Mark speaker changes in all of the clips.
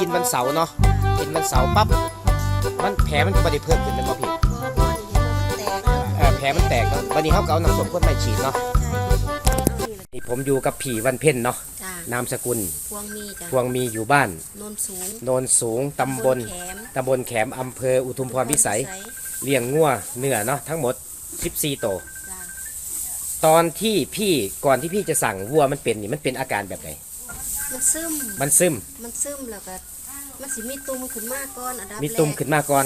Speaker 1: กินวันเสาร์เนาะกินวันเสาร์ปั๊บมันแผลมันก็ไม่ได้เพิ่มขึ้นแมันบ่พี่เออแผลมันแตกเนาะวันนี้เขาก็เอาน้ำส้มข้นไม้ฉีดเนาะนี่ผมอยู่กับผีวันเพ็ญเนาะ
Speaker 2: จ้านา
Speaker 1: มสกุล
Speaker 2: พวงมีจ้ะ
Speaker 1: พวงมีอยู่บ้าน
Speaker 2: โนนสูง
Speaker 1: โนนสูงตำบล
Speaker 2: แขม
Speaker 1: ตำบลแขมอำเภออุทุมพรพิสัย เลี้ยงงัวเนื้อเนาะทั้งหมด 14โตว
Speaker 2: จ้า
Speaker 1: ตอนที่พี่ก่อนที่พี่จะสั่งวัวมันเป็นนี่มันเป็นอาการแบบไหน
Speaker 2: มันซึม
Speaker 1: มันซึม
Speaker 2: มันซึมแล้วก็มันสิมีตุ่มขึ้นมาก่อนอันดับ
Speaker 1: มีตุ่ม
Speaker 2: แรก
Speaker 1: ขึ้นมาก่อน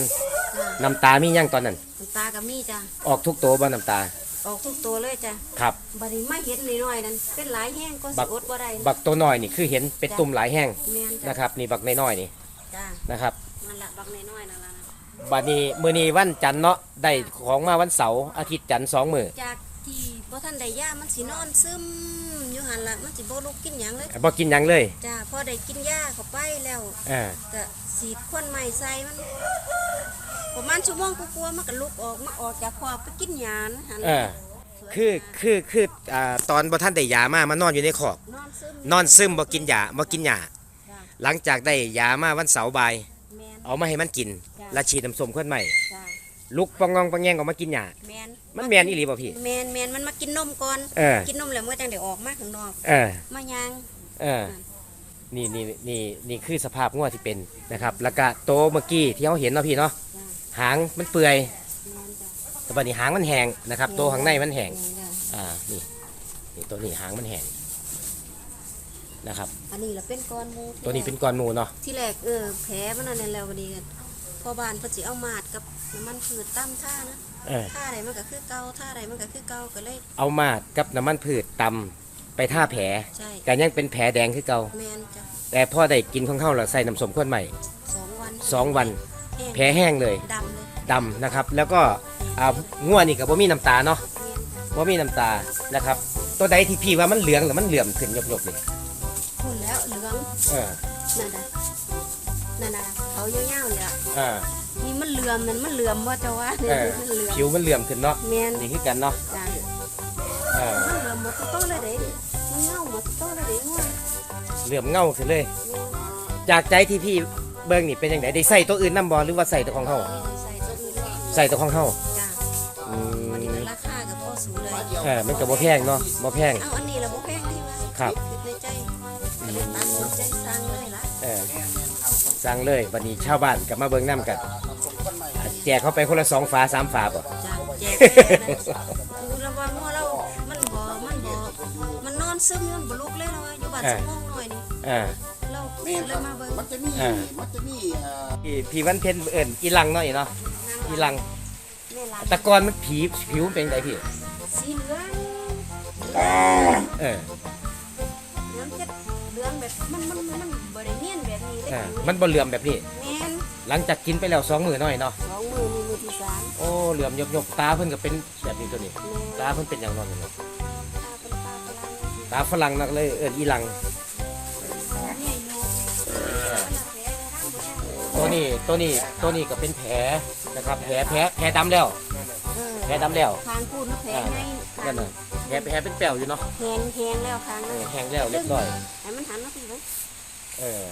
Speaker 2: จ้า
Speaker 1: น้ำตามียังตอนนั้น
Speaker 2: น้ำตากับมีจ้ะ
Speaker 1: ออกทุกตัวบ่น้ำตา
Speaker 2: ออกทุกตัวเลยจ้ะ
Speaker 1: ครับ
Speaker 2: บัดนี้ไม่เห็นนิดหน่อยนั่นเป็นหลายแห้งก็
Speaker 1: บั
Speaker 2: สิ
Speaker 1: ก
Speaker 2: อดบ่ได้
Speaker 1: บักตัวน้อยนี่คือเห็นเป็นตุ่มหลายแห้ง
Speaker 2: แม่นจ้ะ
Speaker 1: นะครับนี่บักน้อยๆนี่
Speaker 2: จ้า
Speaker 1: นะครับ
Speaker 2: นั่นละบักน้อยๆนั่นละนะ
Speaker 1: บัดนี้มื้อนี้วันจันทร์เนาะได้ของมาวันเสาร์อาทิตย์จันทร์สองมื้อ
Speaker 2: จากที่ บ่ทันได้ยามันสินอนซึมอยู่หั่นละมันสิบ่ลุกกินหยังเลย
Speaker 1: บ่กินหยังเลย
Speaker 2: จ้าพอได้กินยาเข้าไปแล้ว
Speaker 1: เออ
Speaker 2: ก็สีดควนใหม่ใส่มันประมาณชั่วโมงกว่าๆมันก็ลุกออกมาออกจากคอบไปกินหยานะหั่น
Speaker 1: เออคือคือคืออ่าตอนบ่ทันได้ยามามานอนอยู่ในคอก
Speaker 2: นอนซึม
Speaker 1: นอนซึมบ่กินยาบ่กินยา
Speaker 2: จ้า
Speaker 1: หลังจากได้ยามาวันเสาร์บ่าย
Speaker 2: แมน
Speaker 1: เอามาให้มันกิน
Speaker 2: จ้ะ
Speaker 1: แล้วฉีดน้ำส้มข้นใหม่
Speaker 2: จ้า
Speaker 1: ลุกปองงองปองแงงออกมากินยา
Speaker 2: แมน
Speaker 1: มันแม่นอีหลีบ่พี่
Speaker 2: แมนแมนมันมากินนมก่อน
Speaker 1: เออ
Speaker 2: กินนมแล้วเมื่อจังได้ออกมาข้างนอก
Speaker 1: เออ
Speaker 2: มายาง
Speaker 1: เออ นี่นี่นี่นี่คือสภาพงัวที่เป็นนะครับ แล้วก็โตวเมื่อกี้ที่เขาเห็นเนาะพี่เนาะ
Speaker 2: จ้า
Speaker 1: หางมันเปื่อย
Speaker 2: แมนจ้า
Speaker 1: แต่บัดนี้หางมันแห้งนะครับตัวข้างในมันแห้ง
Speaker 2: แม่นจ้ะ
Speaker 1: อ่า นี่นี่ตัวนี้หางมันแห้งนะครับ
Speaker 2: อันนี้ละเป็นก้อนหมูที่
Speaker 1: ตัวนี้เป็นก้อนหมูเนาะ
Speaker 2: ที่แรกเออแผลมันนั่นแล้ววันนี้พ อบ้านเพอสิเอามาดกับน้ำมันพืชตั้มท่านะ
Speaker 1: เออ
Speaker 2: ท่าใดมันก็คือเก่าท่าใดมันก็คือเก่าก็เลย
Speaker 1: เอามาดกับน้ำมันพืชตำไปท่าแผล
Speaker 2: ใช่
Speaker 1: กันยังเป็นแผลแดงคือเก่า
Speaker 2: แมนจ้ะ
Speaker 1: แต่พอได้กินของเขาแล้วใส่น้ำส้มข้นใหม่
Speaker 2: สองวัน
Speaker 1: สองวัน
Speaker 2: แห้ง
Speaker 1: แผลแห้งเลย
Speaker 2: ดำเลย
Speaker 1: ดำนะครับ แล้วก็อ่าง่วนี่กับบ่มีน้ำตาเนาะ
Speaker 2: แม่น
Speaker 1: บ่มีน้ำตานะครับ ตัวใดที่พี่ว่ามันเหลืองหรือมันเหลื่อมขึ้นหยบๆนี่
Speaker 2: คุณแล้วเหลือง
Speaker 1: เออ
Speaker 2: นั่นน่ะ นั่นน่ะเขายาวๆเลยอะ
Speaker 1: อ่า
Speaker 2: นี่มันเหลื่อมนั่นมันเหลื่อมว่าจะว่า
Speaker 1: เออ
Speaker 2: มันเหลื่อม
Speaker 1: ผิวมันเหลื่อมขึ้นเนาะ
Speaker 2: แมน
Speaker 1: นี่คือกันเนาะ
Speaker 2: จ้ะ
Speaker 1: เออ
Speaker 2: มันเหลื่อมหมดทุกต้นเลยเด้มันเงาหมดทุกต้นเลยเด้ง่วง
Speaker 1: เหลื่อมเงาขึ้นเลย
Speaker 2: แม่น
Speaker 1: จากใจที่พี่เบิ่งนี่เป็นยังไงได้ใส่ตัวอื่นนํบ่หรือว่าใส่ตัวของเฮา
Speaker 2: ใส่ตัวอื่นเลย
Speaker 1: ใส่ตัวของเฮา
Speaker 2: จ้ะ
Speaker 1: อืม
Speaker 2: วันนี้ก็ราคากับพ่อสูงเลย
Speaker 1: เออมันก็บ่แพงเนาะบ่แพง
Speaker 2: เอาอันนี้ละบ่แพงนี่ว่า
Speaker 1: ครับ
Speaker 2: ด ในใจก็เลยตั้งใจสั่งเลยละ
Speaker 1: เออสั่งเลยวันนี้ชาวบ้านก็มาเบิ่งนํกันอะแจกเข้าไปคนละสองฝาสามฝาบ่
Speaker 2: จ้ะแจกเลยนะดูแล้วว่างัวเรา มันบ่ มันบ่ มันนอนซึมมันบ่ลุกเลยแล้วว่าอยู่บ้านสมองหน่อยนี่
Speaker 1: เออ
Speaker 2: เรา
Speaker 3: แม่น
Speaker 2: เล
Speaker 3: ครั
Speaker 2: ย
Speaker 3: บ
Speaker 2: มาเบิ่ง
Speaker 3: มันจะมี
Speaker 1: อ่า
Speaker 3: มันจะมีเอ่อ
Speaker 1: พี่พี่วันเพ็ญเอิ้นอีหลังเนาะอีเนาะอีหลัง
Speaker 2: แม่หลาน
Speaker 1: แตะกอนมันผีผิวมันเป็นไงพี่
Speaker 2: สีเหลือง
Speaker 1: เออ
Speaker 2: มันมันมันบ่ได้เนียนแบบนี้
Speaker 1: เอ
Speaker 2: ได้
Speaker 1: อ
Speaker 2: ผิว
Speaker 1: มันบ่เหลื่อมแบบนี้
Speaker 2: แม่น
Speaker 1: หลังจากกินไปแล้วสองมื้อน้อยเนาะ
Speaker 2: สองมือนี่มือที่สาม
Speaker 1: โอ้เหลื่อมหยบๆตาเพิ่นก็เป็นแบบนี้ตัวนี้
Speaker 2: แม่
Speaker 1: ตาเพิ่นเป็นอย่างนั้นเนาะ
Speaker 2: ตาเป็นตาพลัง
Speaker 1: ตาฝรั่งนักเลยเอิ้นอีหลัง
Speaker 2: นี่อยู่
Speaker 1: ตัวนี้ตัวนี้ตัวนี้ก็เป็นแผลนะครับ แผลแผลแผลดำแล้ว
Speaker 2: เออ
Speaker 1: แผลดำแล้ว
Speaker 2: ทางพูดนะแผลให้ทา
Speaker 1: นั่
Speaker 2: ง
Speaker 1: นน่ะแผลแผลเป็นแป้วอยู่เนาะ
Speaker 2: แหงแหงแล้วทาง
Speaker 1: เอ
Speaker 2: นั้น
Speaker 1: อแห้งแล้วเรียบร้อย
Speaker 2: ให้มันหันมาพี่ไว้
Speaker 1: เออ